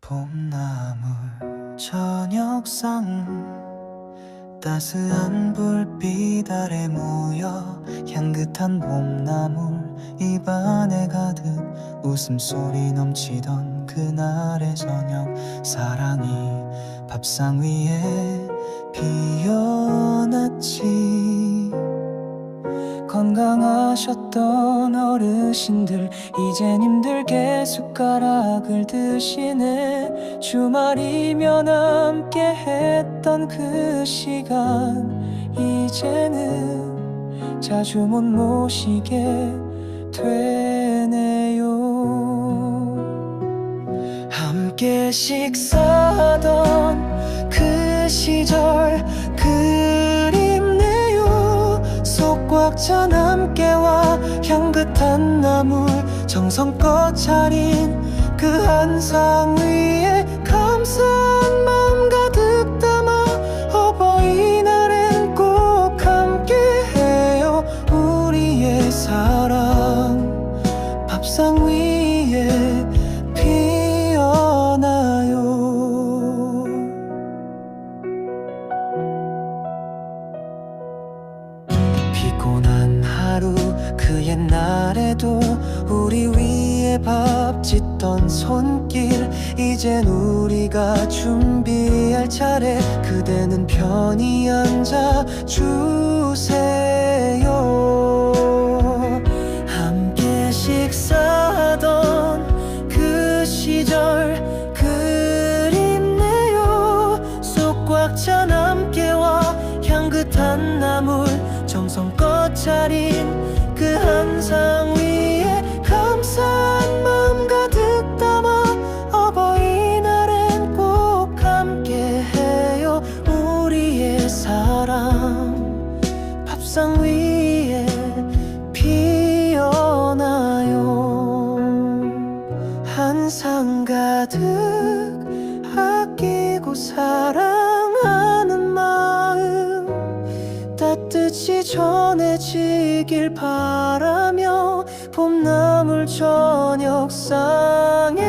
봄나물 저녁상 따스한 불빛 아래 모여 향긋한 봄나물 입안에 가득 웃음소리 넘치던 그날의 저녁. 사랑이 밥상 위에 피어났지. 건강하셨던 어르신들 이젠 힘들게 숟가락을 드시네. 주말이면 함께 했던 그 시간 이제는 자주 못 모시게 되네요. 함께 식사하던 그 시절 그립네요. 속꽉찬 함께와 향긋한 나물 정성껏 차린 그 한상 위에 감사한 마음 가 그 옛날에도 우리 위에 밥 짓던 손길 이젠 우리가 준비할 차례. 그대는 편히 앉아 주세요. 함께 식사하던 그 시절 그립네요. 속 꽉 찬 함께와 향긋한 나물 정성껏 차린 그 한상 위에 감사한 마음 가득 담아 어버이날엔 꼭 함께해요. 우리의 사랑 밥상 위에 피어나요. 한상 가득 아끼고 사랑 전해지길 바라며 봄나물 저녁상에서 사랑